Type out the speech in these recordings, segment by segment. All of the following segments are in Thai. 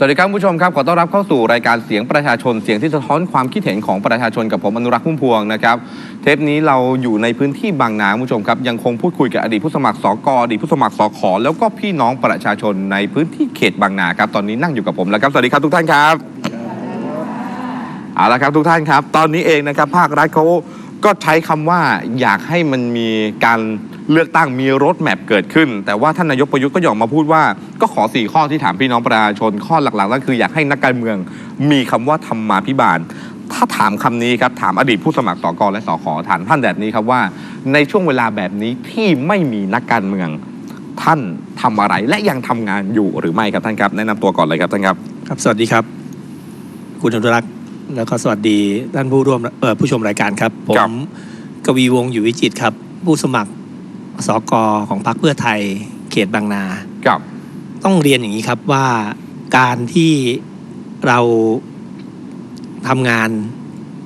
สวัสดีครับผู้ชมครับขอต้อนรับเข้าสู่รายการเสียงประชาชนเสียงที่สะท้อนความคิดเห็นของประชาชนกับผมอนุรักษ์พุ่มพวงนะครับเทปนี้เราอยู่ในพื้นที่บางนาผู้ชมครับยังคงพูดคุยกับอดีตผู้สมัครสกอดีตผู้สมัครสขแล้วก็พี่น้องประชาชนในพื้นที่เขตบางนาครับตอนนี้นั่งอยู่กับผมแล้วครับสวัสดีครับทุกท่านครับเอาละครับทุกท่านครับ ตอนนี้เองนะครับภาครัฐเขาก็ใช้คำว่าอยากให้มันมีการ เลือกตั้งมีรถแมพเกิดขึ้น แต่ว่าท่านนายกประยุทธ์ก็ยอมมาพูดว่า ก็ขอสี่ข้อที่ถามพี่น้องประชาชนข้อหลักๆก็คืออยากให้นักการเมืองมีคำว่าธรรมาภิบาล ถ้าถามคำนี้ครับ ถามอดีตผู้สมัครสกและสขถามท่านแบบนี้ครับว่า ในช่วงเวลาแบบนี้ที่ไม่มีนักการเมืองท่านทำอะไรและยังทำงานอยู่หรือไม่ครับท่านครับ แนะนำตัวก่อนเลยครับท่านครับครับสวัสดีครับ คุณอนุรักษ์แล้วก็สวัสดีท่านผู้ร่วมเอ่อผู้ชมรายการครับผครับมกวีวงศ์อยู่วิจิตรครับ ผู้สมัคร สกของพรรคเพื่อไทยเขตบางนา กับต้องเรียนอย่างนี้ครับว่าการที่เราทำงาน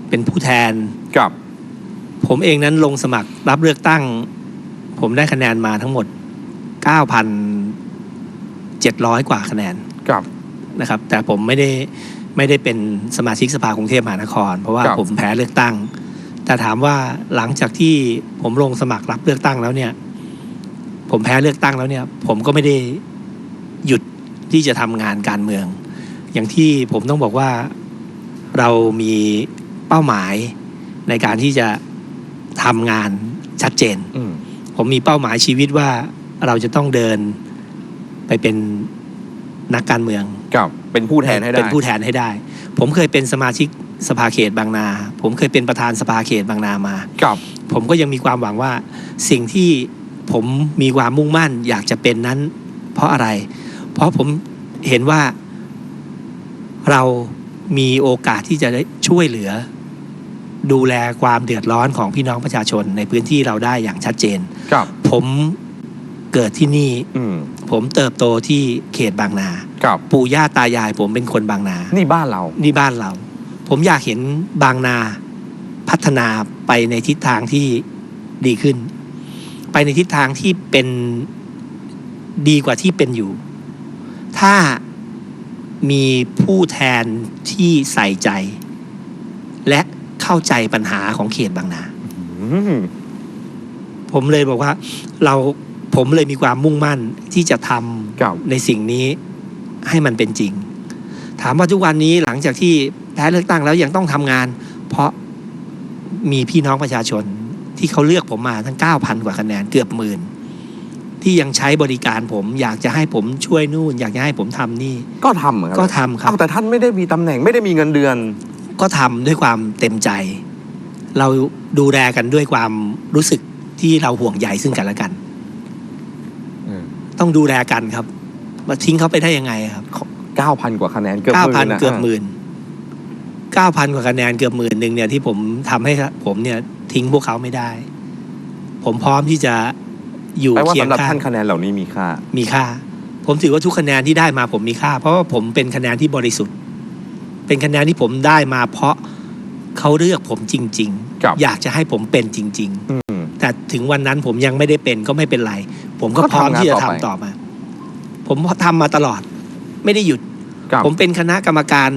เป็นผู้แทน กับผมเองนั้นลงสมัครรับเลือกตั้ง ผมได้คะแนนมาทั้งหมด 9,700 กว่าคะแนนกับนะครับ แต่ผมไม่ได้ไม่ได้เป็นสมาชิกสภากรุงเทพมหานคร เพราะว่าครับ ผมแพ้เลือกตั้ง แต่ถามว่าหลังจากที่ผมลงสมัครรับเลือกตั้งแล้วเนี่ย ผมแพ้เลือกตั้งแล้วเนี่ย ผมก็ไม่ได้หยุดที่จะทำงานการเมือง อย่างที่ผมต้องบอกว่าเรามีเป้าหมายในการที่จะทำงานชัดเจนอืมผมมีเป้าหมายชีวิตว่าเราจะต้องเดินไปเป็นนักการเมืองกับ เป็นผู้แทนให้ได้ เป็นผู้แทนให้ได้ ผมเคยเป็นสมาชิก สภาเขตบางนา ผมเคยเป็นประธานสภาเขตบางนามากับผมก็ยังมีความหวังว่าสิ่งที่ผมมีความมุ่งมั่นอยากจะเป็นนั้น เพราะอะไร เพราะผมเห็นว่าเรามีโอกาสที่จะได้ช่วยเหลือ ดูแลความเดือดร้อนของพี่น้องประชาชนในพื้นที่เราได้อย่างชัดเจนกับ ผมเกิดที่นี่ อืมผมเติบโตที่เขตบางนากับ ปู่ย่าตายายผมเป็นคนบางนา นี่บ้านเรา นี่บ้านเรา ผมอยากเห็นบางนาพัฒนาไปในทิศทางที่ดีขึ้น ไปในทิศทางที่เป็นดีกว่าที่เป็นอยู่ ถ้ามีผู้แทนที่ใส่ใจ และเข้าใจปัญหาของเขตบางนาอืมผมเลยบอกว่า เราผมเลยมีความมุ่งมั่นที่จะทกับำในสิ่งนี้ให้มันเป็นจริง ถามว่าทุกวันนี้หลังจากที่แพ้เลือกตั้งแล้วยังต้องทำงาน เพราะมีพี่น้องประชาชนที่เขาเลือกผมมาทั้ง 9,000 กว่าคะแนนเกือบหมื่นที่ยังใช้บริการผมอยากจะให้ผมช่วยนู่น อยากจะให้ผมทำนี่ ก็ทำเหมือนกันก็ทำครับเอ้าแต่ท่านไม่ได้มีตำแหน่งไม่ได้มีเงินเดือน ก็ทำด้วยความเต็มใจ เราดูแลกันด้วยความรู้สึกที่เราห่วงใยซึ่งกันและกันต้องดูแลกันครับมาทิ้งเขาไปได้ยังไงครับ 9,000 กว่าคะแนนเกือบเก้าหมื่พันนนะเกือบหมื่นเก้าพันกว่าคะแนนเกือบหมื่นหนึ่งเนี่ยที่ผมทำให้ผมเนี่ยทิ้งพวกเขาไม่ได้ ผมพร้อมที่จะอยู่แปลว่าเคียสำงหรับข้าท่างนคะแนนเหล่านี้มีค่า มีค่า ผมถือว่าทุกคะแนนที่ได้มาผมมีค่า เพราะว่าผมเป็นคะแนนที่บริสุทธิ์ เป็นคะแนนที่ผมได้มา เพราะเขาเลือกผมจริง ครับ ๆ อยากจะให้ผมเป็นจริง ๆ อืม แต่ถึงวันนั้นผมยังไม่ได้เป็นก็ไม่เป็นไร ผมก็ก็พร้อมทำงานที่จะต่อทำไปต่อมา ผมทำมาตลอด ไม่ได้หยุดกับผมเป็นคณะกรรมการ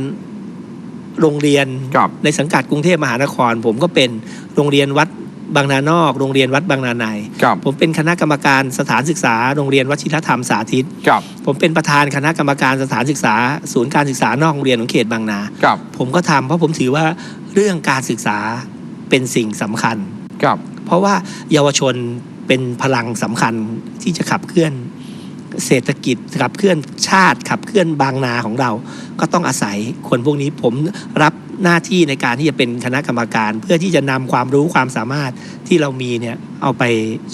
โรงเรียนกับ ในสังกัดกรุงเทพมหานคร ผมก็เป็นโรงเรียนวัดบางนานอก โรงเรียนวัดบางนาในกับผมเป็นคณะกรรมการสถานศึกษา โรงเรียนวชิรธรรมสาธิตกับผมเป็นประธานคณะกรรมการสถานศึกษา ศูนย์การศึกษานอกโรงเรียนของเขตบางนากับผมก็ทำเพราะผมถือว่าเรื่องการศึกษาเป็นสิ่งสำคัญกับ เพราะว่าเยาวชนเป็นพลังสำคัญที่จะขับเคลื่อน เศรษฐกิจขับเคลื่อนชาติขับเคลื่อนบางนาของเรา ก็ต้องอาศัยคนพวกนี้ผมรับหน้าที่ในการที่จะเป็นคณะกรรมการ เพื่อที่จะนำความรู้ความสามารถที่เรามีเนี่ยเอาไป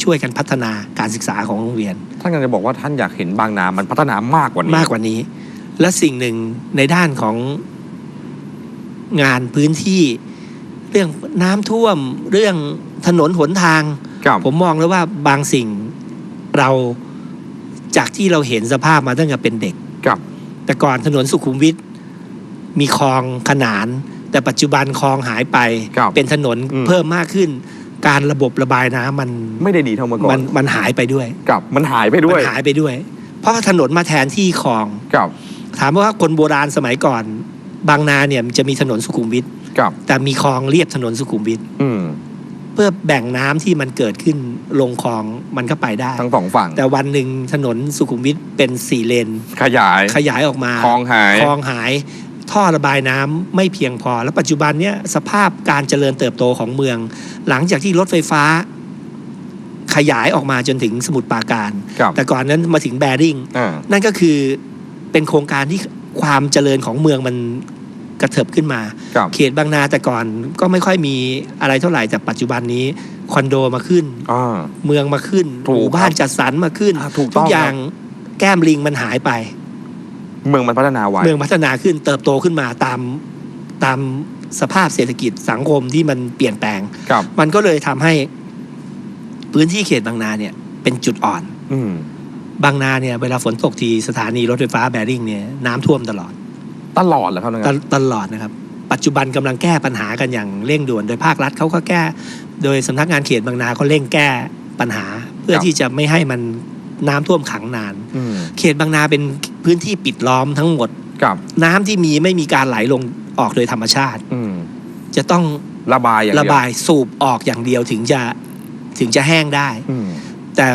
ช่วยกันพัฒนาการศึกษาของโรงเรียนท่านกำลังจะบอกว่าท่านอยากเห็นบางนามันพัฒนามากกว่านี้มากกว่านี้ และสิ่งหนึ่งในด้านของงานพื้นที่ เรื่องน้ำท่วม เรื่องถนนหนทางกับผมมองแล้วว่าบางสิ่งเรา จากที่เราเห็นสภาพมาตั้งแต่เป็นเด็กกับ แต่ก่อนถนนสุขุมวิทมีคลองขนาน แต่ปัจจุบันคลองหายไปกับเป็นถนนอืม เพิ่มมากขึ้น การระบบระบายน้ำมันไม่ได้ดีเท่าเมื่อก่อมัน นมันหายไปด้วยกับมันหายไปด้วย มันหายไปด้วย เพราะว่าถนนมาแทนที่คลองกับถามว่าคนโบราณสมัยก่อน บางนาเนี่ยมันจะมีถนนสุขุมวิทกับแต่มีคลองเรียบถนนสุขุมวิทอืม เพื่อแบ่งน้ำที่มันเกิดขึ้นลงคลองมันก็ไปได้ ทั้งสองฝั่งแต่วันหนึ่งถนนสุขุมวิทเป็นสี่เลน ขยายขยายออกมาคลองหาย คลองหาย ท่อระบายน้ำไม่เพียงพอ แล้วปัจจุบันเนี่ยสภาพการเจริญเติบโตของเมือง หลังจากที่รถไฟฟ้า ขยายออกมาจนถึงสมุทรปราการกับแต่ก่อนนั้นมาถึงแบริ่ง อ่านั่นก็คือเป็นโครงการที่ความเจริญของเมืองมัน กระเถิบขึ้นมากับ เขตบางนาแต่ก่อนก็ไม่ค่อยมีอะไรเท่าไหร่แต่ปัจจุบันนี้คอนโดมาขึ้น อ่า เมืองมาขึ้นถูกหมู่บ้านจัดสรรมาขึ้นอ่าถูกต้ทุองกอย่างแก้มลิงมันหายไป เมืองมันพัฒนาไว เมืองพัฒนาขึ้นเติบโตขึ้นมาตามตามสภาพเศรษฐกิจสังคมที่มันเปลี่ยนแปลงกับ มันก็เลยทำให้พื้นที่เขตบางนาเนี่ยเป็นจุดอ่อน อืม บางนาเนี่ยเวลาฝนตกทีสถานีรถไฟฟ้าแบริ่งเนี่ยน้ำท่วมตลอด ตลอดเหรอครับตนะครับตลอดนะครับ ปัจจุบันกำลังแก้ปัญหากันอย่างเร่งด่วนโดยภาครัฐเขาก็แก้ โดยสำนักงานเขตบางนาเขาเร่งแก้ปัญหา เพื่อครับที่จะไม่ให้มันน้ำท่วมขังนานอืมเขตบางนาเป็นพื้นที่ปิดล้อมทั้งหมดกับน้ำที่มีไม่มีการไหลลงออกโดยธรรมชาติ อืมจะต้องระบายอย่างเดียวระบายสูบออกอย่างเดียวถึงจะถึงจะแห้งได้อืมแต่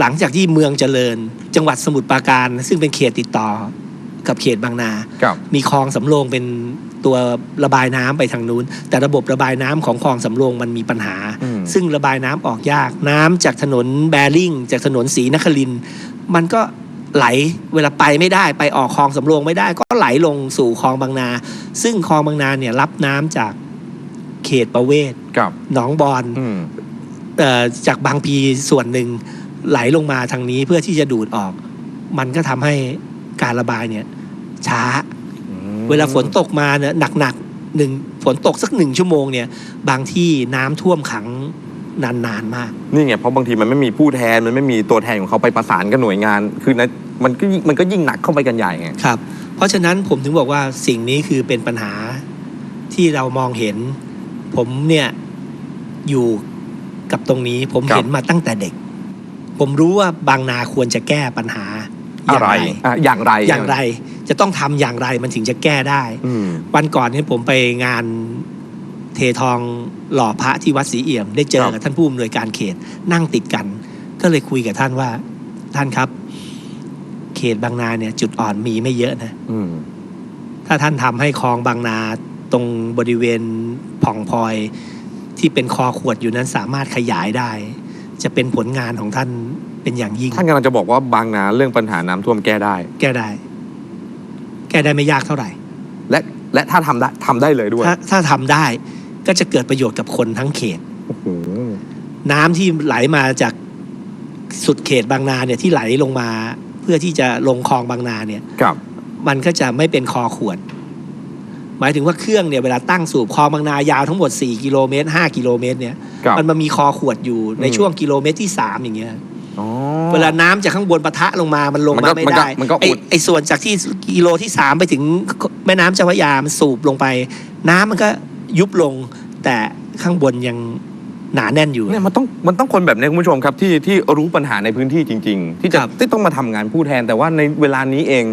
หลังจากที่เมืองเจริญ จังหวัดสมุทรปราการ ซึ่งเป็นเขตติดต่อ กับเขตบางนากับ มีคลองสำโรงเป็นตัวระบายน้ำไปทางนู้น แต่ระบบระบายน้ำของคลองสำโรงมันมีปัญหา อืม ซึ่งระบายน้ำออกยาก น้ำจากถนนแบริ่งจากถนนศรีนครินทร์มันก็ไหลเวลาไปไม่ได้ไปออกคลองสำโรงไม่ได้ ก็ไหลลงสู่คลองบางนา ซึ่งคลองบางนาเนี่ยรับน้ำจากเขตประเวศกับ หนองบอน อืม เอ่อจากบางพีส่วนหนึ่งไหลลงมาทางนี้เพื่อที่จะดูดออก มันก็ทำให้ การระบายเนี่ยช้าอืมเวลาฝนตกมาเนี่ยหนักๆหนึ่งฝนตกสักหนึ่งชั่วโมงเนี่ย บางที่น้ำท่วมขังนานๆมาก นี่ไงเพราะบางทีมันไม่มีผู้แทนมันไม่มีตัวแทนของเขาไปประสานกับหน่วยงาน คือนะมันก็ยิ่งมันก็ยิ่งหนักเข้าไปกันใหญ่ไงครับ เพราะฉะนั้นผมถึงบอกว่าสิ่งนี้คือเป็นปัญหาที่เรามองเห็น ผมเนี่ยอยู่กับตรงนี้ผมครับเห็นมาตั้งแต่เด็ก ผมรู้ว่าบางนาควรจะแก้ปัญหา ออะย่างไรไรอะอย่างไรอย่างไรจะต้องทำอย่างไรมันถึงจะแก้ได้อืมวันก่อนเนี่ยผมไปงานเททองหล่อพระที่วัดศรีเอี่ยม ได้เจอครับกับท่านผู้อำนวยการเขตนั่งติดกัน ก็เลยคุยกับท่านว่า ท่านครับ เขตบางนาเนี่ย จุดอ่อนมีไม่เยอะนะอืมถ้าท่านทำให้คลองบางนาตรงบริเวณผ่องพลอย ที่เป็นคอขวดอยู่นั้นสามารถขยายได้ จะเป็นผลงานของท่าน เป็นอย่างยิ่ง ท่านกำลังจะบอกว่าบางนาเรื่องปัญหาน้ำท่วมแก้ได้ แก้ได้ แก้ได้ไม่ยากเท่าไหร่ และและถ้าทำได้ทำได้เลยด้วยถ้าถ้าทำได้ก็จะเกิดประโยชน์กับคนทั้งเขต โอ้โหน้ำที่ไหลมาจากสุดเขตบางนาเนี่ยที่ไหลลงมา เพื่อที่จะลงคลองบางนาเนี่ยกับมันก็จะไม่เป็นคอขวด หมายถึงว่าเครื่องเนี่ยเวลาตั้งสูบคลองบางนายาวทั้งหมด 4 กิโลเมตร5กิโลเมตรเนี่ยกับ มันมามีคอขวดอยู่ในอืม ช่วงกิโลเมตรที่ 3 อย่างเงี้ย อ๋อ เวลาน้ำจากข้างบนปะทะลงมา มันลงมันก็มาไม่มันก็ได้มันก็ไออุด ไอส่วนจากที่กิโลที่3ไปถึงแม่น้ำเจ้าพระยามันสูบลงไป น้ำมันก็ยุบลง แต่ข้างบนยังหนาแน่นอยู่ เนี่ยมันต้องมันต้องคนแบบนี้คุณผู้ชมครับที่ที่รู้ปัญหาในพื้นที่จริง ๆ ที่จะครับ ที่ต้องมาทำงานผู้แทน แต่ว่าในเวลานี้เอง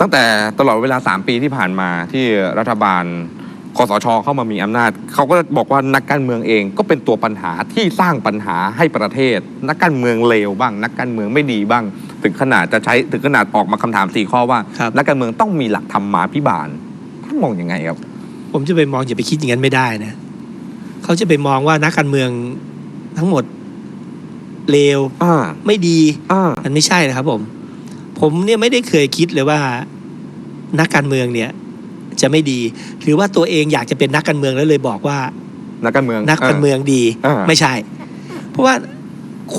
ตั้งแต่ตลอดเวลา 3 ปีที่ผ่านมาที่รัฐบาล คอสชเข้ามามีอำนาจ เขาก็บอกว่านักการเมืองเองก็เป็นตัวปัญหาที่สร้างปัญหาให้ประเทศ นักการเมืองเลวบ้าง นักการเมืองไม่ดีบ้าง ถึงขนาดจะใช้ถึงขนาดออกมาคำถามสี่ข้อว่าครับนักการเมืองต้องมีหลักธรรมาภิบาลท่านมองยังไงครับ ผมจะไปมองอย่าไปคิดอย่างนั้นไม่ได้นะเขาจะไปมองว่านักการเมืองทั้งหมดเลวอ่าไม่ดีอ่ามันไม่ใช่นะครับผม ผมเนี่ยไม่ได้เคยคิดเลยว่า นักการเมืองเนี่ย จะไม่ดี หรือว่าตัวเองอยากจะเป็นนักการเมืองแล้วเลยบอกว่า นักการเมืองนักการเมืองดี อ่า ไม่ใช่ เพราะว่า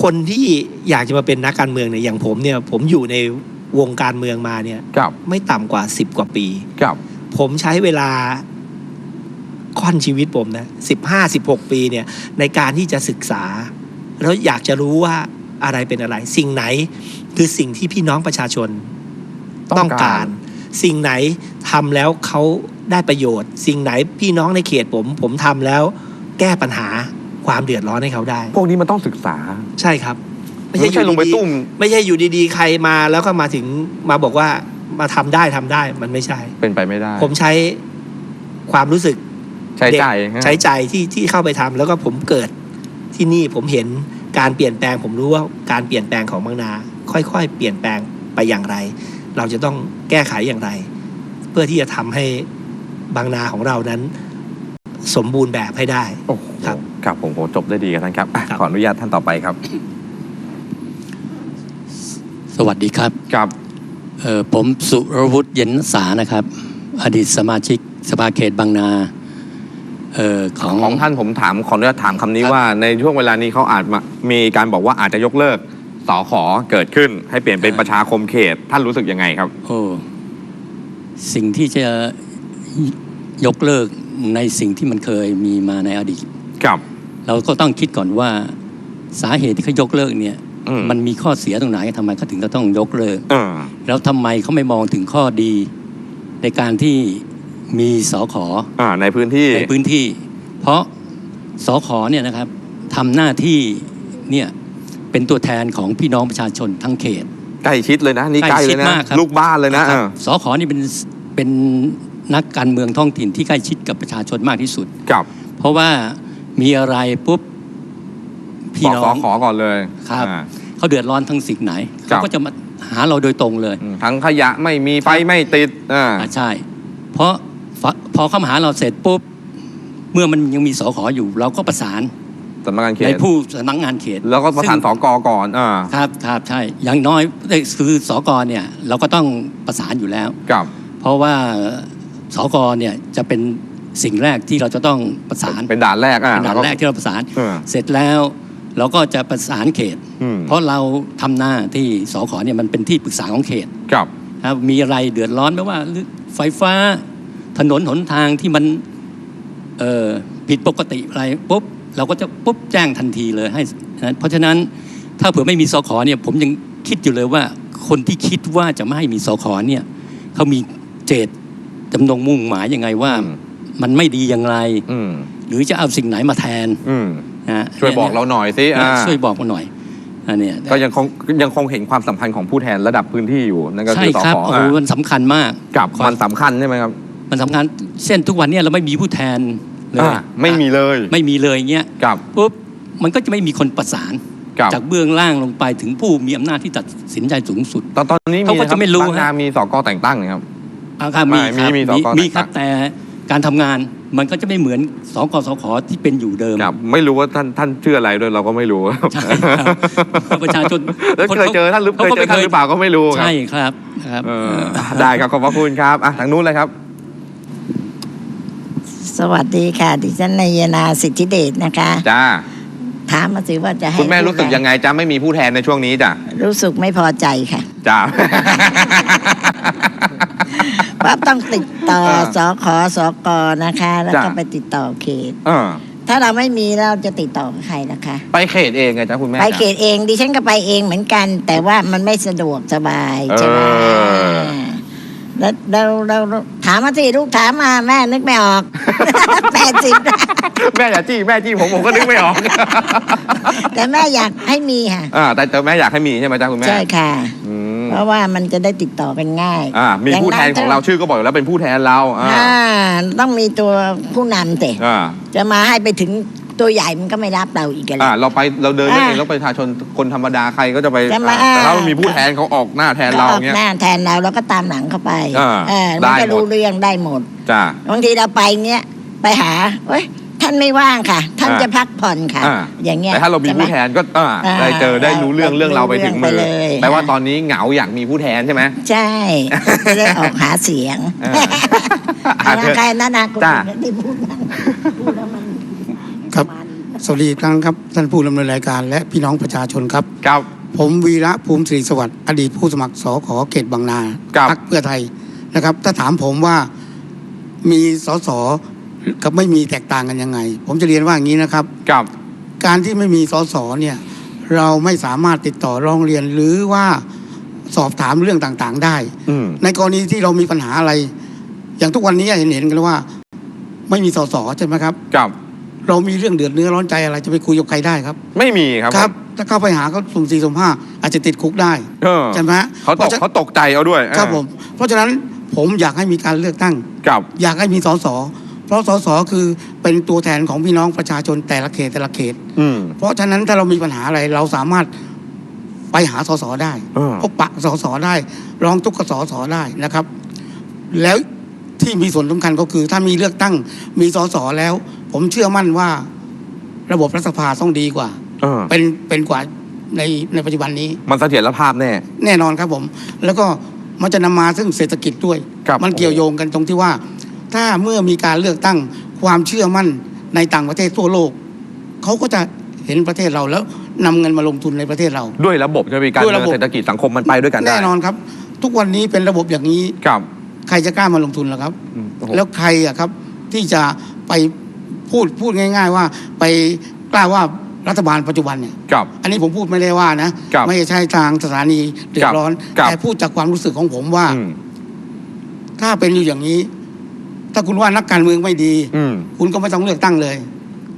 คนที่อยากจะมาเป็นนักการเมืองเนี่ยอย่างผมเนี่ย ผมอยู่ในวงการเมืองมาเนี่ย กับไม่ต่ำกว่าสิบกว่าปี กับผมใช้เวลาค่อนชีวิตผมนะสิบห้าสิบหกปีเนี่ย ในการที่จะศึกษา แล้วอยากจะรู้ว่าอะไรเป็นอะไร สิ่งไหน คือสิ่งที่พี่น้องประชาชนต้องการ สิ่งไหนทำแล้วเขาได้ประโยชน์ สิ่งไหนพี่น้องในเขตผม ผมทำแล้วแก้ปัญหาความเดือดร้อนให้เขาได้ พวกนี้มันต้องศึกษาใช่ครับ ไม่ใช่ลงไปอยู่ดีๆตุ้ม ไม่ใช่อยู่ดีๆ ใครมาแล้วก็มาถึงมาบอกว่ามาทำได้ทำได้มันไม่ใช่ เป็นไปไม่ได้ ผมใช้ความรู้สึกใช้ใจเด็กใช้ใจที่ที่เข้าไปทำแล้วก็ผมเกิดที่นี่ผมเห็นการเปลี่ยนแปลง ผมรู้ว่าการเปลี่ยนแปลงของบางนา ค่อยๆ เปลี่ยนแปลงไปอย่างไร เราจะต้องแก้ไขอย่างไร เพื่อที่จะทำให้บางนาของเรานั้นสมบูรณ์แบบให้ได้โอ้โหครับครับผมผมจบได้ดีกันท่านครับอะครับ ขออนุญาตท่านต่อไปครับ สวัสดีครับครับเอ่อผมสุรวุฒิเย็นสานะครับ อดีตสมาชิกสภาเขตบางนาเอ่อของของท่านผมถามขออนุญาตถามคำนี้ครับว่าในช่วงเวลานี้เขาอาจมามีการบอกว่าอาจจะยกเลิก สอขอเกิดขึ้น ให้เปลี่ยนเป็นประชาคมเขต ท่านรู้สึกยังไงครับ โอ้สิ่งที่จะยกเลิกในสิ่งที่มันเคยมีมาในอดีตครับ เราก็ต้องคิดก่อนว่าสาเหตุที่เขายกเลิกเนี่ย อืม มันมีข้อเสียตรงไหนทำไมเขาถึงจะต้องยกเลิก เออ แล้วทำไมเขาไม่มองถึงข้อดี ในการที่มีสอขออ่า ในพื้นที่ ในพื้นที่ เพราะสอขอเนี่ยนะครับทำหน้าที่เนี่ย เป็นตัวแทนของพี่น้องประชาชนทั้งเขต ใกล้ชิดเลยนะนี่ใกล้เลยใกล้ชิดนะมากครับลูกบ้านเลยนะครัเอบอสอขอนี่เป็นเป็นนักการเมืองท้องถิ่นที่ใกล้ชิดกับประชาชนมากที่สุดกับเพราะว่ามีอะไรปุ๊บพี่บอกน้สออง ขอก่อนเลยครับ อ่า เขาเดือดร้อนทั้งสิ่งไหนครัเขาบ ก็จะมาหาเราโดยตรงเลยอืมทั้งขยะไม่มีไฟไม่ติดอ่าอ่าใช่ เพราะฟะพอเข้ามาหาเราเสร็จปุ๊บเมื่อมันยังมีสอขออยู่ เราก็ประสาน สำนักงานเขในตผู้สำนักงานเขตแล้วก็ประธานซึ่งสกก่อนอ่าครับครับใช่อย่างน้อยเอ้ยคือสอกรเนี่ยเราก็ต้องประสานอยู่แล้ว กับ เพราะว่าสอกรเนี่ยจะเป็นสิ่งแรกที่เราจะต้องประสานเป็นด่านแรกอ่าเป็นด่านแรกที่เราประสาน เออ เสร็จแล้วเราก็จะประสานเขต อืม เพราะเราทำหน้าที่สอขอเนี่ยมันเป็นที่ปรึกษาของเขต กับ ครับมีอะไรเดือดร้อนไม่ว่าไฟฟ้าถนนหนทางที่มันเอ่อผิดปกติอะไรปุ๊บ เราก็จะปุ๊บแจ้งทันทีเลยให้นะเพราะฉะนั้นถ้าเผื่อไม่มีสขเนี่ยผมยังคิดอยู่เลยว่าคนที่คิดว่าจะไม่ให้มีสขเนี่ยเขามีเจตจำนงมุ่งหมายยังไงว่าอืมมันไม่ดีอย่างไร อืมหรือจะเอาสิ่งไหนมาแทนอืมนะฮะช่วยบอกเราหน่อยสิอ่าช่วยบอกมาหน่อยอันเนี้ย ก็ยังคงยังคงเห็นความสำคัญของผู้แทนระดับพื้นที่อยู่นั่นก็ใช่คือสครับขโอ้โหมันสำคัญมากกับครับมันสำคัญใช่ไหมครับ มันสำคัญเช่นทุกวันเนี้เราไม่มีผู้แทน เลยอ่าไม่มีเลยไม่มีเลยเงี้ยกับ ปุ๊บมันก็จะไม่มีคนประสานกับ จากเบื้องล่างลงไปถึงผู้มีอำนาจที่ตัดสินใจสูงสุด ตอนตอนนี้เขาก็จะไม่รู้บางนาฮะมีสกแต่งตั้งนะครับอ่าครับมีไม่ครับมีมีสกมีครับต่างๆแต่การทำงานมันก็จะไม่เหมือนสกสขที่เป็นอยู่เดิมกับ ไม่รู้ว่าท่านท่านชื่ออะไรด้วยเราก็ไม่รู้ใช่ครับประชาชนแล้วเคยเจอท่านหรือเคยเจอท่านหรือเปล่าก็ไม่รู้ครับ ใช่ครับครับ เออได้ครับขอบพระคุณครับอะทางนู้นเลยครับ สวัสดีค่ะดิฉันนายนาสิทธิเดชนะคะ จ้า ถามมาสิว่าจะให้คุณแม่พูดรู้สึกอะยังไงจ้าไม่มีผู้แทนในช่วงนี้จ้ะรู้สึกไม่พอใจค่ะ จ้า ว่าต้องติดต่อเออสอขอสอกอนะคะ แล้วก็จ้ะ ไปติดต่อเขต เออถ้าเราไม่มีเราจะติดต่อกับใครนะคะ ไปเขตเองไงจ้าคุณแม่ไปเขตเองดิฉันก็ไปเองเหมือนกัน แต่ว่ามันไม่สะดวกสบายใช่ไหมเออแล้ว เราเราเราถามมาสิลูกถามมาแม่นึกไม่ออกแปดสิบแม่อย่าจี้แม่จี้ผมผมก็นึกไม่ออก แต่แม่อยากให้มีค่ะอ่าแต่แต่แม่อยากให้มีใช่ไหมจ้าคุณแม่ใช่ค่ะอืมเพราะว่ามันจะได้ติดต่อกันง่ายอ่ามีผู้แทนของเราชื่อก็บอกอยู่แล้วเป็นผู้แทนเราอ่าอ่าต้องมีตัวผู้นำแต่อ่าจะมาให้ไปถึง ตัวใหญ่มันก็ไม่รับเราอีกกันอ่าเราไปเราเดินเองอ่าแล้วประชาชนคนธรรมดาใครก็จะไปจะมา อ่าแต่ถ้าเรามีผู้แทนเขาออกหน้าแทนก็เราออกเงี้ย หน้าแทนเราแล้วก็ตามหลังเข้าไปอ่าเออได้มันจะหมด รู้เรื่องได้หมด จ้า บางทีเราไปเงี้ยไปหาเว้ยท่านไม่ว่างค่ะ ท่านอ่าจะพักผ่อนค่ะ อ่า อย่างเงี้ยแต่ถ้าเรามีใช่ไห ผู้แทนก็อ่าอ่าได้เจอได้รู้เรื่องได้เรื่องเราไปถึงมือรู้เรื่องไปเลย แปลว่าตอนนี้เหงาอยากมีผู้แทนใช่ไหม ใช่จะได้ออกหาเสียงเออเอาละใครนั่นนะคุณจ้าได้พูดบ้างพูดแล้วมัน ครับ มัน สวัสดีอีกครั้งครับ ท่านผู้ดำเนินรายการและพี่น้องประชาชนครับ ครับ ผมวีระภูมิศรีสวัสดิ์อดีตผู้สมัครสขเขตบางนาครับ พรรคเพื่อไทยนะครับ ถ้าถามผมว่ามีสสกับไม่มีแตกต่างกันยังไง ผมจะเรียนว่าอย่างนี้นะครับกับ การที่ไม่มีสสเนี่ยเราไม่สามารถติดต่อร้องเรียนหรือว่าสอบถามเรื่องต่างๆได้ อืม ในกรณีที่เรามีปัญหาอะไร อย่างทุกวันนี้เห็นเห็นๆกันว่า ไม่มีสสใช่ไหมครับกับ เรามีเรื่องเดือดเนื้อร้อนใจอะไรจะไปคุยกับใครได้ครับ ไม่มีครับครับ ถ้าเข้าไปหาเขาสุ่มสี่สุ่มห้าอาจจะติดคุกได้เออใช่ไหมฮะเขาตกพระฉะเขาตกใจเอาด้วยครับผม เพราะฉะนั้นผมอยากให้มีการเลือกตั้ง กับ อยากให้มีสสเพราะสสคือเป็นตัวแทนของพี่น้องประชาชนแต่ละเขตแต่ละเขต อืม เพราะฉะนั้นถ้าเรามีปัญหาอะไรเราสามารถไปหาสสได้ เออ พบปะสสได้ ร้องทุกข์กับสสได้นะครับ แล้ว ที่มีส่วนสำคัญก็คือ ถ้ามีเลือกตั้งมีสสแล้ว ผมเชื่อมั่นว่า ระบบรัฐสภาต้องดีกว่าเออเป็นเป็นกว่าในในปัจจุบันนี้ มันเสถียรภาพแน่ แน่นอนครับผม แล้วก็มันจะนำมาซึ่งเศรษฐกิจด้วย ครับ มันเกี่ยวโยงกันตรงที่ว่า ถ้าเมื่อมีการเลือกตั้งความเชื่อมั่นในต่างประเทศทั่วโลก เขาก็จะเห็นประเทศเราแล้วนำเงินมาลงทุนในประเทศเรา ด้วยระบบใช่ไหมการด้วยเมืระองบบ เศรษฐกิจสังคมมันไปด้วยกันได้แน่นอนครับ ทุกวันนี้เป็นระบบอย่างนี้กับ ใครจะกล้ามาลงทุนล่ะครับ อืมโอ้โห แล้วใครอะครับที่จะไปพูดพูดง่าย ๆ ว่าไปกล้าว่ารัฐบาลปัจจุบันเนี่ยกับ อันนี้ผมพูดไม่ได้ว่านะครับไม่ใช่ทางสถานีเดือดร้อน ครับ แต่พูดจากความรู้สึกของผมว่า อืมถ้าเป็นอยู่อย่างนี้ ถ้าคุณว่านักการเมืองไม่ดี อืมคุณก็ไม่ต้องเลือกตั้งเลย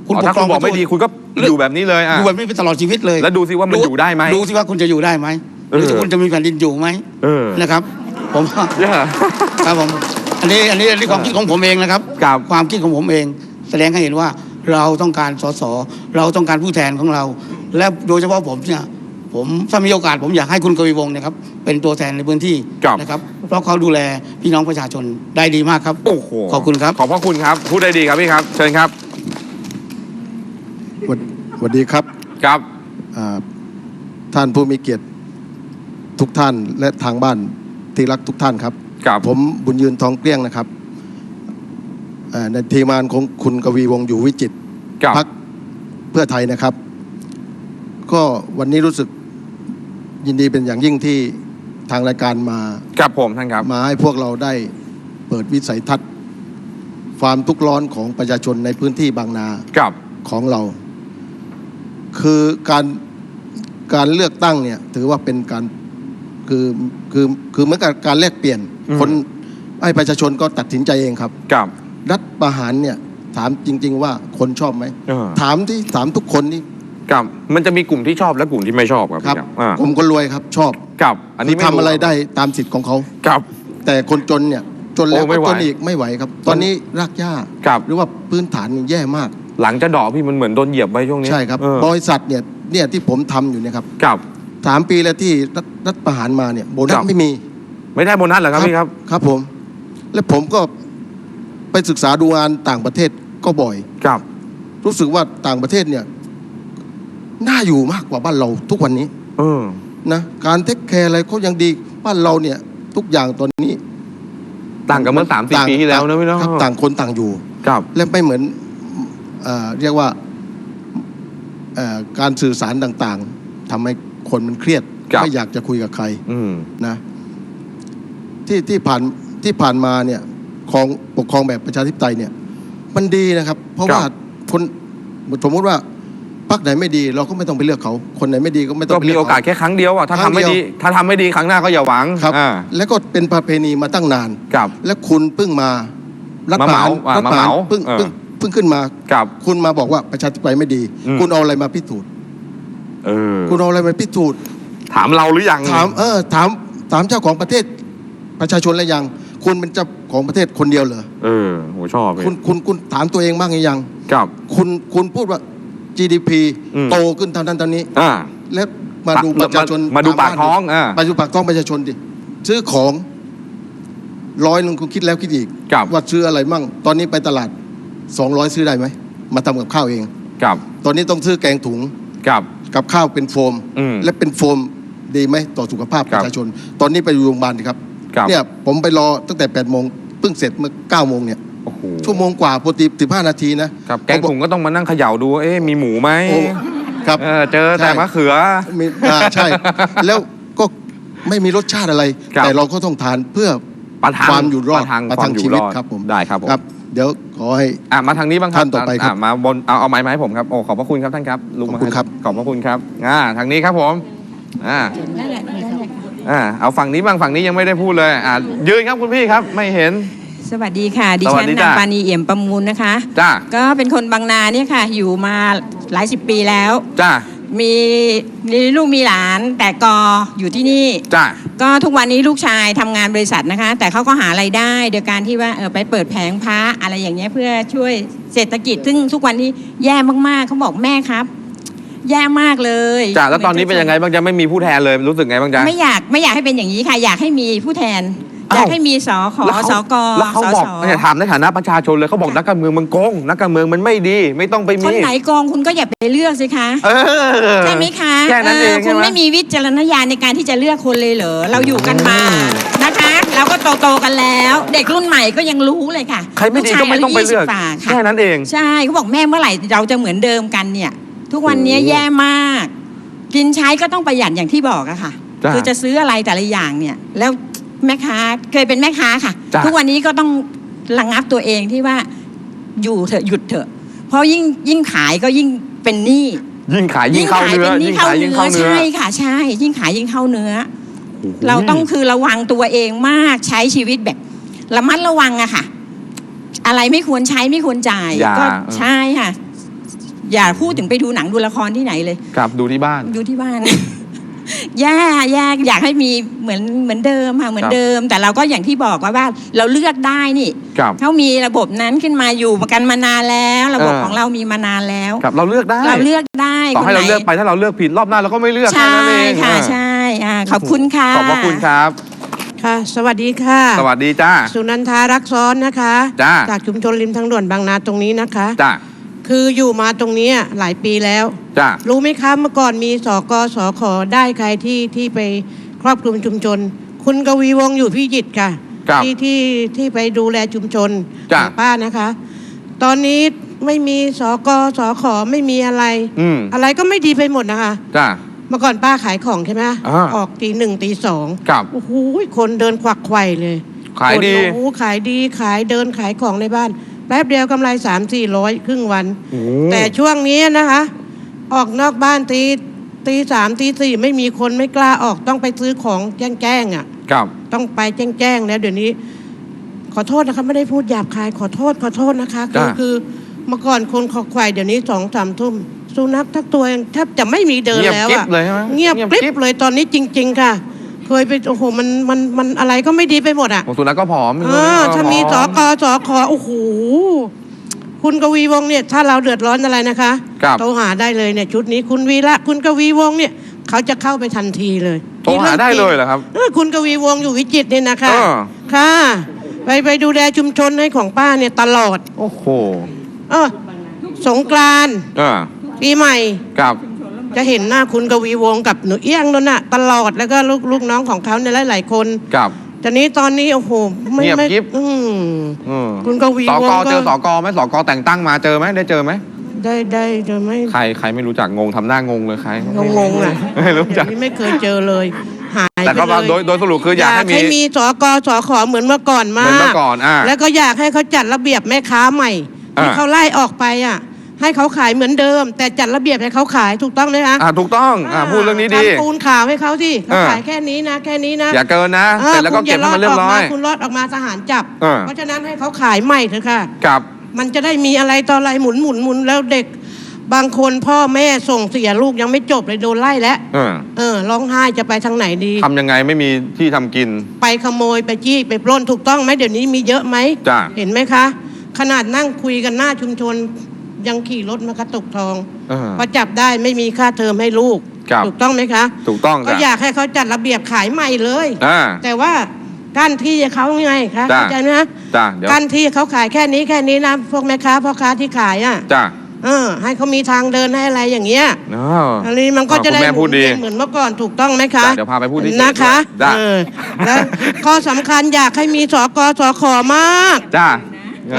อ๋อถ้าคุณบอกไม่ดีคุณก็อยู่แบบนี้เลยอะ อยู่แบบนี้ไปตลอดชีวิตเลยแล้วดูสิว่ามันอยู่ได้ไหมดูสิว่าคุณจะอยู่ได้ไหมหรือเออคุณจะมีแผ่นดินอยู่ไหมเออ นะครับ ผมว่าเนี่ยครับผมอันนี้อันนี้อันนี้ความคิดของผมเองนะครับกับ ความคิดของผมเอง แสดงให้เห็นว่าเราต้องการสสเราต้องการผู้แทนของเรา และโดยเฉพาะผมเนี่ยผมถ้ามีโอกาสผมอยากให้คุณกวีวงศ์เนะครับ เป็นตัวแทนในพื้นที่ครับ นะครับ เพราะเขาดูแลพี่น้องประชาชนได้ดีมากครับ โอ้โหขอบคุณครับ ขอบพระคุณครับ พูดได้ดีครับพี่ครับ เชิญครับ สวัสสวัสดีครับครับอ่าท่านผู้มีเกียรติทุกท่านและทางบ้าน ที่รักทุกท่านครับครับผมบุญยืนทองเกลี้ยงนะครับอ่าในทีมงานของคุณกวีวงศ์อยู่วิจิตรกับพักเพื่อไทยนะครับ ก็วันนี้รู้สึกยินดีเป็นอย่างยิ่งที่ทางรายการมากับผมท่านครับมาให้พวกเราได้เปิดวิสัยทัศน์ ความทุกข์ร้อนของประชาชนในพื้นที่บางนากับของเรา คือการการเลือกตั้งเนี่ยถือว่าเป็นการ คือคือคือเหมือนกับการแลกเปลี่ยนคนให้ประชาชนก็ตัดสินใจเองครับ กับ รัฐประหารเนี่ยถามจริง ๆ ว่าคนชอบไหมเออ ถามที่ถามทุกคนนี่กับมันจะมีกลุ่มที่ชอบและกลุ่มที่ไม่ชอบครับครับพี่อ่ากลุ่มคนรวยครับชอบกับ อันนี้คือทำอะไรได้ตามสิทธิ์ของเขา กับ แต่คนจนเนี่ยจนแล้วโอ้ไม่ก็ไหวจนอีกไม่ไหวครับ ตอนนี้รากหญ้ากับ หรือว่าพื้นฐานนี่แย่มากหลังจะดอกพี่มันเหมือนโดนเหยียบไว้ช่วงนี้ใช่ครับเออบริษัทเนี่ยเนี่ยที่ผมทำอยู่เนี่ยครับ กับ สามปีแล้วที่รัฐรัฐประหารมาเนี่ยโบนัครัสบ ไม่มี ไม่ได้โบนัสเหรอครับพี่ครับ ครับผม และผมก็ไปศึกษาดูงานต่างประเทศก็บ่อยกับ รู้สึกว่าต่างประเทศเนี่ยน่าอยู่มากกว่าบ้านเราทุกวันนี้เออ นะการเทคแคร์อะไรเขายังดีบ้านเราเนี่ย ทุกอย่างตอนนี้ต่างกับเมื่อสามสี่ต่งปีที่แล้วนะพี่เนาะครับต่างคนต่างอยู่กับ และไม่เหมือนเอ่อเรียกว่าเอ่อการสื่อสารต่างๆทำให้ คนมันเครียดครับ ไม่อยากจะคุยกับใครอืม นะที่ที่ผ่านที่ผ่านมาเนี่ยของปกครองแบบประชาธิปไตยเนี่ย มันดีนะครับ เพราะครับ ว่าคนสมมติว่าพรรคไหนไม่ดีเราก็ไม่ต้องไปเลือกเขา คนไหนไม่ดีก็ไม่ต้อก็งไปมีเลือกโอกาสเขา แค่ครั้งเดียวอะถ้าครั้ทำงไม่เดีดียวถ้าทำไม่ดีครั้งหน้าก็อย่าหวังครับ อ่าแล้วก็เป็นประเพณีมาตั้งนาน กับ และคุณเพิ่งมารัฐมาปเหระมาหารอ่ารัฐประหารมาเหมาเพิ่งเออ เพิ่งเพิ่งขึ้นมา กับ คุณมาบอกว่าประชาธิปไตยไม่ดี อืม คุณเอาอะไรมาพิสูจน์ เออ คุณเอาอะไรมาพิสูจน์ ถามเราหรือยัง ถามเออถามถามเจ้าของประเทศประชาชนแล้วยัง คุณเป็นเจ้าของประเทศคนเดียวเหรอเออโหชอบเลยคุณคุณคุณถามตัวเองบ้างหรือยังกับ คุณคุณพูดว่า GDP อืม โตขึ้นเท่านั้นเท่านี้ อ่า แล้วมาดูประชาชนมาดูตปากท้องอ่า มาดูปากท้องประชาชนดิซื้อของร้อยหนึงคุณคิดแล้วคิดอีกกับว่าซื้ออะไรมั่ง ตอนนี้ไปตลาดสองร้อยซื้อได้ไหม มาทำกับข้าวเองกับตอนนี้ต้องซื้อแกงถุงกับ กับข้าวเป็นโฟม อืมและเป็นโฟมดีไหมต่อสุขภาพครัปบระชาชน ตอนนี้ไปอยู่โรงพยาบาลดิครับกับ เนี่ยผมไปรอตั้งแต่8ปดโมงเพิ่งเสร็จเมื่อ9ก้าโมงเนี่ยโอ้โหชั่วโมงกว่าปกติสิบห้านาทีนะกับแกงถุงก็ต้องมานั่งเขย่าดูว่าเอ๊ะมีหมูไหมโอ้ครับ เออเจอแต่ใช่มะเขือ มีอ่าใช่ แล้วก็ไม่มีรสชาติอะไร ครับ แต่เราก็ต้องทานเพื่อประทังความอยู่รอดประทังประควาทัมงอยู่ชีวิตรอดครับผมได้ครับผมครับเดี๋ยว ขอให้ อะมาทางนี้บ้างครับท่านต่อไปครับะมาบนเอาเอาไม้มาให้ผมครับโอ้ขอบพระคุณครับท่านครับลุงขอบคุณมาให้ครับขอบพระคุณครับอ่าทางนี้ครับผมอ่าอ่าเอาฝั่งนี้บ้างฝั่งนี้ยังไม่ได้พูดเลยอ่ายืนครับคุณพี่ครับไม่เห็น สวัสดีค่ะ ดิสวัฉัสนดีนาจ้ะ งปานีเอี่ยมประมูลนะคะ จ้าก็เป็นคนบางนาเนี่ยค่ะ อยู่มาหลายสิบปีแล้ว จ้า มีมีลูกมีหลานแต่กออยู่ที่นี่ จ้า ก็ทุกวันนี้ลูกชายทำงานบริษัทนะคะ แต่เขาก็หาไรายได้โดยการที่ว่าเออไปเปิดแผงพระอะไรอย่างเงี้ยเพื่อช่วยเศรษฐกิจ ซึ่งทุกวันนี้แย่มากๆเขาบอกแม่ครับ แย่มากเลยจ้าแล้วตอนนี้เป็นยังไงบ้างจะไม่มีผู้แทนเลยรู้สึกไงบ้างจ๊ะ ไม่อยากไม่อยากให้เป็นอย่างนี้ค่ะ อยากให้มีผู้แทน อ้าวอยากให้มีสอขอแล้วเขาสกแล้วเขาสบอกสเนี่ยถามในฐานะประชาชนเลยเขาบอกค่ะนักการเมืองมันโกงนักการเมืองมันไม่ดี ไม่ต้องไปคมีนไหนโกองคุณก็อย่าไปเลือกสิคะเออใช่ไหมคะแค่นั้นเองคุใช่ณไหมไม่มีวิจารณญาณในการที่จะเลือกคนเลยเหรอเราอยู่กันมาอืมนะคะเราก็โตๆกันแล้ว เด็กรุ่นใหม่ก็ยังรู้เลยค่ะใครไม่ดีลูชายก็ไม่ต้องไปเลือกายุ20ฝ่าค่ะแค่นั้นเองใช่เขาบอกแม่เมื่อไหร่เราจะเหมือนเดิมกันเนี่ย ทุกวันนี้โอ้แย่มาก กินใช้ก็ต้องประหยัดอย่างที่บอกอะค่ะจ้ะคือจะซื้ออะไรแต่ละอย่างเนี่ยแล้ว แม่ค้าเคยเป็นแม่ค้าค่ะ จ้ะ ทุกวันนี้ก็ต้องระงับตัวเองที่ว่าอยู่เถอะหยุดเถอะ เพราะยิ่งยิ่งขายก็ยิ่งเป็นหนี้ยิ่งขายยิ่งเข้าเนื้อเป็นหยิ่งขายยิ่งเข้าเนื้อใช่ค่ะใช่ ยิ่งขายยิ่งเข้าเนื้อ โอ้โห เราต้องคือระวังตัวเองมากใช้ชีวิตแบบระมัดระวังอะค่ะ อะไรไม่ควรใช้ไม่ควรจ่ายอย่า ก็ใช่ค่ะ อย่าพูดถึงไปดูหนังดูละครที่ไหนเลยกลับดูที่บ้าน ดูที่บ้าน แย่แย่อยากให้มีเหมือนเหมือนเดิมค่ะเหมือนครับเดิม แต่เราก็อย่างที่บอกว่าว่าเราเลือกได้นี่กับเขามีระบบนั้นขึ้นมาอยู่กันมานานแล้ว ระบบเออ ของเรามีมานานแล้วกับเราเลือกได้เราเลือกได้ต่อให้คนเราไหนเลือกไปถ้าเราเลือกผิดรอบหน้าเราก็ไม่เลือกแค่ใช่นั้นเองค่ะอ่าใช่อ่าขอบคุณค่ะ ขอบพระคุณครับ ค่ะ สวัสดีค่ะ สวัสดีจ้า สุนันทารักซ้อนนะคะ จ้า จากชุมชนริมทางด่วนบางนาตรงนี้นะคะ จ้า คืออยู่มาตรงเนี้ยหลายปีแล้ว จ้า รู้ไหมคะเมื่อก่อนมีสกสขได้ใครที่ที่ไปครอบคลุมชุมชน คุณกวีวงศ์อยู่พิจิตรค่ะ ครับที่ที่ที่ไปดูแลชุมชนจ้ะ ของป้านะคะ ตอนนี้ไม่มีสกสขไม่มีอะไร อืมอะไรก็ไม่ดีไปหมดนะคะ จ้า เมื่อก่อนป้าขายของใช่ไหมอ่าออกตีหนึ่งตีสองกับโอ้โหคนเดินควักไขว่เลยขายดี คนโอ้โหขายดีขายเดินขายของในบ้าน แป๊บเดียวกำไรสามสี่ร้อยครึ่งวัน โอ้แต่ช่วงนี้นะคะ ออกนอกบ้านตีตีสามตีสี่ไม่มีคนไม่กล้าออกต้องไปซื้อของแจ้งๆอะกับ ต้องไปแจ้งๆแล้วเดี๋ยวนี้ ขอโทษนะคะไม่ได้พูดหยาบคาย ขอโทษขอโทษนะคะคือจ้ะคือเมื่อก่อนคนขอควายเดี๋ยวนี้สองสามทุ่มสุนัขทักตัวยังแทบจะไม่มีเดินเงียบแล้วกิ๊บอะเลยใช่ไหมเงียบกริบเลยตอนนี้จริง ๆ ค่ะ เคยไปโอ้โหมันมันมันอะไรก็ไม่ดีไปหมดอะของสุนัขก็ผอมเออถ้ามีสกสคโอ้โหคุณกวีวงศ์เนี่ยถ้าเราเดือดร้อนอะไรนะคะครับโทรหาได้เลยเนี่ยชุดนี้คุณวีระคุณกวีวงศ์เนี่ยเขาจะเข้าไปทันทีเลยโทรหาได้เลยเหรอครับเออคุณกวีวงศ์อยู่วิจิตรเนี่ยนะคะเออค่ะ ไปไปดูแลชุมชนให้ของป้าเนี่ยตลอด โอ้โหเออสงกรานต์เออปีใหม่กับ จะเห็นหน้าคุณกวีวงศ์กับหนูเอี้ยงนั่นน่ะตลอดแล้วก็ลูกลูกน้องของเขาเนี่ยหลาย ๆ คนกับแต่นี้ตอนนี้โอ้โหไม่เงียบไม่กิ๊บ อืมอืมคุณกวีสวกงศ์ก็เจอสกไหมสกแต่งตั้งมาเจอไหมได้เจอไหมได้ได้จะไม่ใครใครไม่รู้จักงงทำหน้างงเลยใครงงๆอะไม่รู้จัก เดี๋ยวนี้ไม่เคยเจอเลย หายแต่ไปก็เลย โดยโดยสรุปคืออยากให้มีให้มี สกสขเหมือนเมื่อก่อนเหมามือนเมื่กอก่อนอ่าแล้วก็อยากให้เขาจัดระเบียบแม่ค้าใหม่ที่อ่า เขาไล่ออกไปอะ ให้เขาขายเหมือนเดิม แต่จัดระเบียบให้เขาขายถูกต้องไหมคะอ่าถูกต้องอ่าพูดเรื่องนี้ดี ทำปูนข่าวให้เขาที่เขาเออขายแค่นี้นะ แค่นี้นะอย่าเกินนะออเสร็จแล้วก็คุณเก็บให้มันเรียบร้อยาคุณรอดออกมาทหารจับเออเพราะฉะนั้นให้เขาขายใหม่เถอะค่ะ กับ มันจะได้มีอะไรต่ออะไรหมุนหมุนหมุนแล้วเด็ก บางคนพ่อแม่ส่งเสียลูกยังไม่จบเลยโดนไล่แล้วเออ เออร้องไห้จะไปทางไหนดี ทำยังไงไม่มีที่ทำกิน ไปขโมยไปจี้ไปปล้นถูกต้องไหมเดี๋ยวนี้มีเยอะไหมจ้ะ เห็นไหมคะ ขนาดนั่งคุยกันหน้าชุมชน ยังขี่รถมากระตุกทองเออพอจับได้ไม่มีค่าเทอมให้ลูก ครับถูกต้องไหมคะถูกต้องก็จ้ะ อยากให้เขาจัดระเบียบขายใหม่เลย อ่า แต่ว่ากั้นที่เขาไงคะจ้ะ เข้าใจไหมคะจ้ะเดี๋ยวกั้นที่เขาขายแค่นี้แค่นี้นะพวกแม่ค้าพ่อค้าที่ขายอะจ้ะเออ ให้เขามีทางเดินให้อะไรอย่างเงี้ยอ๋ออันนี้มันก็จะได้คุณแม่พูดดีหมุนเวียนเหมือนเมื่อก่อนถูกต้องไหมคะจ้ะเดี๋ยวพาไปพูดที่นะคะจ้ะ เออแล้วข้อสำคัญอยากให้มีสกสขมาก จ้า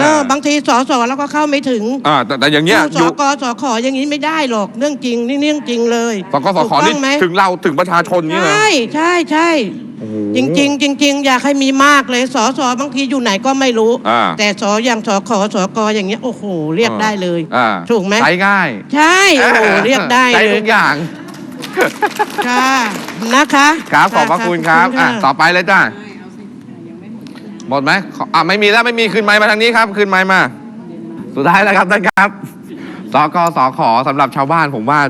เออบางทีสสแล้วก็เข้าไม่ถึงอ่าแต่แต่อย่างเงี้ยสอยู่กสขอย่างนี้ไม่ได้หรอกเรื่องจริงนี่เรื่องจริงเลยสกสถูขต้นี่องไหมถึงเราถึงประชาชนนี่นะใช่ใช่ใช่โอ้โหจริง ๆ จริง ๆ อยากให้มีมากเลยสสบางทีอยู่ไหนก็ไม่รู้ อ่า แต่สอย่างสขสกอย่างเงี้ยโอ้โหเรียกได้เลยอ่าถูกไหมใช้ง่ายใช่โอ้โหเรียกได้ใช้เลทุยกอย่าง ค่ะนะคะครับขอบพระคุณครับขอะณต่อไปเลยจ้า หมดไหมขออะไม่มีแล้วไม่มีคืนไม้มาทางนี้ครับ คืนไม้มา สุดท้ายแล้วครับท่านครับสสกสขสำหรับชาวบ้านผมว่า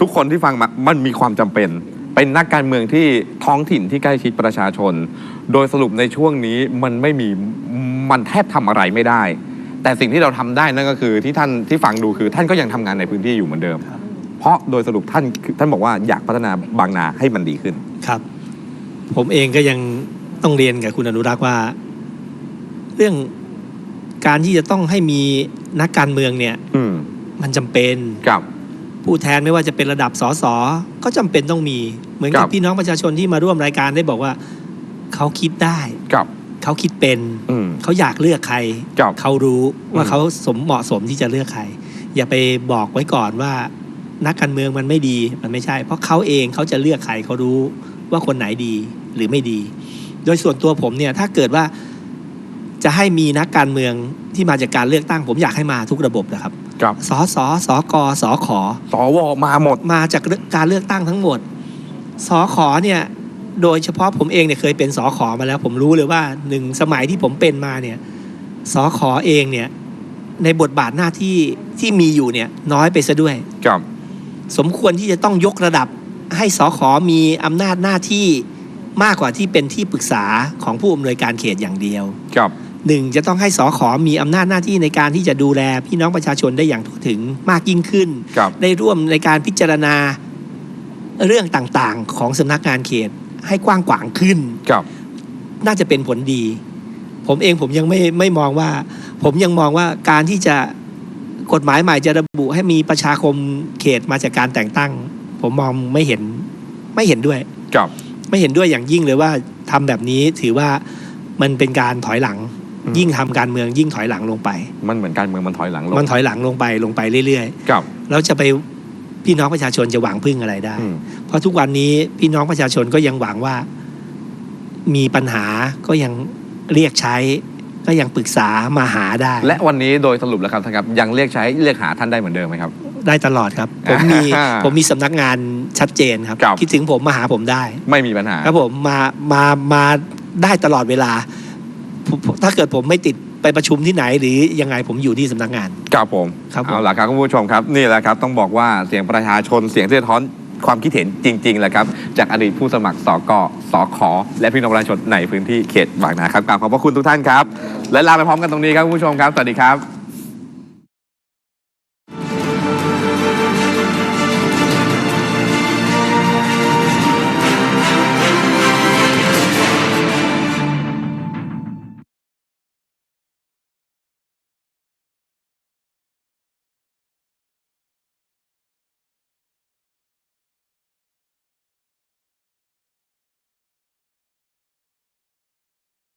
ทุกคนที่ฟังมามันมีความจำเป็น เป็นนักการเมืองที่ท้องถิ่นที่ใกล้ชิดประชาชน โดยสรุปในช่วงนี้มันไม่มีมันแทบทำอะไรไม่ได้ แต่สิ่งที่เราทำได้นั่นก็คือที่ท่านที่ฟังดูคือ ท่านก็ยังทำงานในพื้นที่อยู่เหมือนเดิม เพราะโดยสรุปท่านท่านบอกว่าอยากพัฒนาบางนาให้มันดีขึ้น ครับ ผมเองก็ยังต้องเรียนกับคุณอนุรักษ์ว่าเรื่องการที่จะต้องให้มีนักการเมืองเนี่ยอืมมันจำเป็นกับ ผู้แทนไม่ว่าจะเป็นระดับสสก็จำเป็นต้องมี เหมือนคกัรับบ พี่น้องประชาชนที่มาร่วมรายการได้บอกว่า เขาคิดได้กับ เขาคิดเป็น อืม เขาอยากเลือกใคร ครับ เขารู้ว่าอืมเขาสมเหมาะสมที่จะเลือกใคร อย่าไปบอกไว้ก่อนว่านักการเมืองมันไม่ดีมันไม่ใช่ เพราะเขาเองเขาจะเลือกใครเขารู้ว่าคนไหนดีหรือไม่ดี โดยส่วนตัวผมเนี่ยถ้าเกิดว่า จะให้มีนักการเมืองที่มาจากการเลือกตั้ง ผมอยากให้มาทุกระบบนะครับกับสสสกสขสวมาหมดมาจากการเลือกตั้งทั้งหมดสอขอเนี่ยโดยเฉพาะผมเองเนี่ยเคยเป็นสอขอมาแล้ว ผมรู้เลยว่าหนึ่งสมัยที่ผมเป็นมาเนี่ยสอขอเองเนี่ยในบทบาทหน้าที่ที่มีอยู่เนี่ยน้อยไปซะด้วยกับสมควรที่จะต้องยกระดับให้สอขอมีอำนาจหน้าที่มากกว่าที่เป็นที่ปรึกษาของผู้อำนวยการเขตอย่างเดียวกับ หนึ่งจะต้องให้สอขอมีอำนาจหน้าที่ในการที่จะดูแลพี่น้องประชาชนได้อย่างทั่วถึงมากยิ่งขึ้นกับ ได้ร่วมในการพิจารณาเรื่องต่างๆ ของสำนักงานเขตให้กว้างขวางขึ้นกับ น่าจะเป็นผลดี ผมเองผมยังไม่ไม่มองว่า ผมยังมองว่าการที่จะกฎหมายใหม่จะระบุให้มีประชาคมเขตมาจากการแต่งตั้ง ผมมองไม่เห็นไม่เห็นด้วยกับ ไม่เห็นด้วยอย่างยิ่งเลยว่าทำแบบนี้ถือว่ามันเป็นการถอยหลังอืม ยิ่งทำการเมืองยิ่งถอยหลังลงไป มันเหมือนการเมืองมันถอยหลังลงมันถอยหลังลงไปลงไปเรื่อยกับๆแล้วจะไปพี่น้องประชาชนจะหวังพึ่งอะไรได้อืมเพราะทุกวันนี้พี่น้องประชาชนก็ยังหวังว่า มีปัญหาก็ยังเรียกใช้ ก็ยังปรึกษามาหาได้ และวันนี้โดยสรุปแล้วครับท่านครับ ยังเรียกใช้เรียกหาท่านได้เหมือนเดิมไหมครับ ได้ตลอดครับ ผมมีอ่าผมมีสำนักงานชัดเจนครับครับ คิดถึงผมมาหาผมได้ ไม่มีปัญหาครับผมมามามาได้ตลอดเวลาผมผม ถ้าเกิดผมไม่ติดไปประชุมที่ไหนหรือยังไงผมอยู่ที่สำนักงาน ครับผมครับผม เอาล่ะครับคุณผู้ชมครับนี่แหละครับต้องบอกว่าเสียงประชาชนเสียงที่สะท้อนความคิดเห็นจริงๆแหละครับ จากอดีตผู้สมัครสกสขและพี่น้องประชาชนในพื้นที่เขตบางนาครับกราบขอบพระคุณทุกท่านครับ และลาไปพร้อมกันตรงนี้ครับคุณผู้ชมครับสวัสดีครับ